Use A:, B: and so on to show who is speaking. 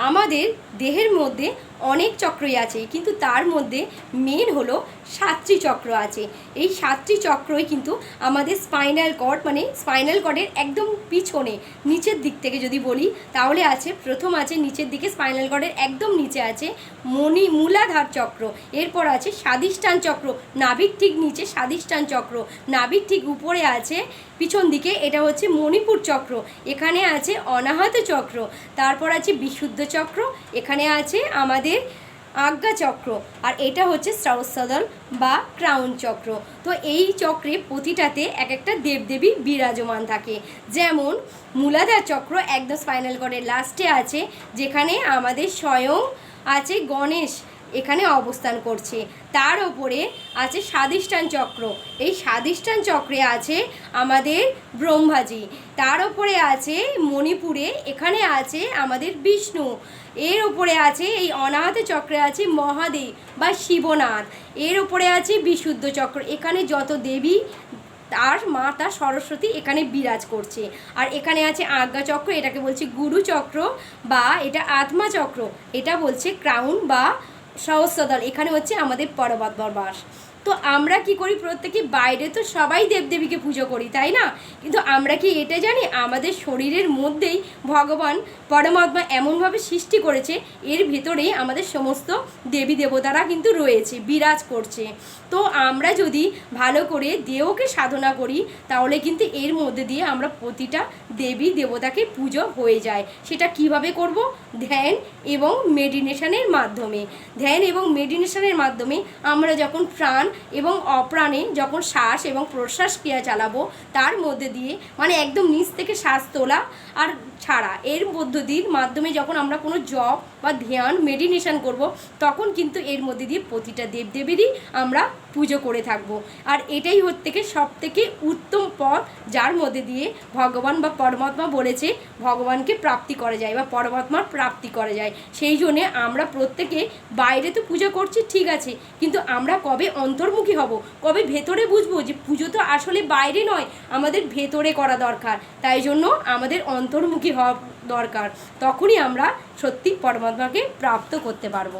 A: আমাদের দেহের মধ্যে অনেক চক্রই আছে, কিন্তু তার মধ্যে মেন হলো সাতটি চক্র আছে। এই সাতটি চক্রই কিন্তু আমাদের স্পাইনাল কর্ড মানে স্পাইনাল কর্ডের একদম পিছনে, নিচের দিক থেকে যদি বলি, তাহলে আছে, প্রথম আছে নিচের দিকে স্পাইনাল কর্ডের একদম নিচে আছে মণি মূলাধার চক্র। এরপর আছে স্বাদিষ্টান চক্র নাভির ঠিক নিচে স্বাদিষ্টান চক্র নাভির ঠিক উপরে আছে পিছন দিকে, এটা হচ্ছে মণিপুর চক্র, এখানে আছে অনাহত চক্র, তারপর আছে বিশুদ্ধ চক্র, এখানে আছে আমাদের আজ্ঞা চক্র, আর এটা হচ্ছে সরস্বদল বা ক্রাউন চক্র। তো এই চক্রে প্রতিটাতে এক একটা দেবদেবী বিরাজমান থাকে। যেমন মূলাধার চক্র একদম স্পাইনাল কর্ডের লাস্টে আছে, যেখানে আমাদের স্বয়ং আছে গণেশ এখানে অবস্থান করছে। তার ওপরে আছে স্বাধিষ্ঠান চক্র। এই স্বাধিষ্ঠান চক্রে আছে আমাদের ব্রহ্মাজি। তার ওপরে আছে মণিপুরে, এখানে আছে আমাদের বিষ্ণু। এর ওপরে আছে এই অনাহত চক্রে আছে মহাদেব বা শিবনাথ। এর ওপরে আছে বিশুদ্ধ চক্র। এখানে যত দেবী, তার মাতা সরস্বতী এখানে বিরাজ করছে। আর এখানে আছে আজ্ঞা চক্র, এটাকে বলছে গুরু চক্র বা এটা আত্মা চক্র। এটা বলছে ক্রাউন বা সহস্রদল এখানে হচ্ছে আমাদের পরমাত্মার বাস তো আমরা কি করি? প্রত্যেকে বাইরে তো সবাই দেবদেবীকে পুজো করি, তাই না? কিন্তু আমরা কি এটা জানি? আমাদের শরীরের মধ্যেই ভগবান পরমাত্মা এমনভাবে সৃষ্টি করেছে, এর ভেতরেই আমাদের সমস্ত দেবী দেবতারা কিন্তু রয়েছে, বিরাজ করছে। তো আমরা যদি ভালো করে দেহকে সাধনা করি, তাহলে কিন্তু এর মধ্যে দিয়ে আমরা প্রতিটা দেবী দেবতাকে পুজো হয়ে যায়। সেটা কীভাবে করব? ধ্যান এবং মেডিটেশনের মাধ্যমে। ধ্যান এবং মেডিটেশনের মাধ্যমে আমরা যখন প্রাণ এবং অপ্রাণে যখন শ্বাস এবং প্রশ্বাস ক্রিয়া চালাবো, তার মধ্যে দিয়ে মানে একদম নিচ থেকে শ্বাস তোলা আর ছাড়া। এর মধ্য পদ্ধতির মাধ্যমে যখন আমরা কোনো জব বা ধ্যান মেডিটেশন করব, তখন কিন্তু এর মধ্যে দিয়ে প্রতিটা দেবদেবীরই আমরা পুজো করে থাকব। আর এটাই হচ্ছে থেকে সব থেকে উত্তম পথ যার মধ্যে দিয়ে ভগবান বা পরমাত্মা বলেছে ভগবানকে প্রাপ্তি করা যায় বা পরমাত্মার প্রাপ্তি করা যায়। সেই জন্যে আমরা প্রত্যেকে বাইরে তো পুজো করছি, ঠিক আছে, কিন্তু আমরা কবে অন্তর্মুখী হব? কবে ভেতরে বুঝব যে পুজো তো আসলে বাইরে নয়, আমাদের ভেতরে করা দরকার। তাই জন্য আমাদের অন্তর্মুখী হওয়া দরকার। তখনই আমরা সত্যি পরমাত্মাকে প্রাপ্ত করতে পারব।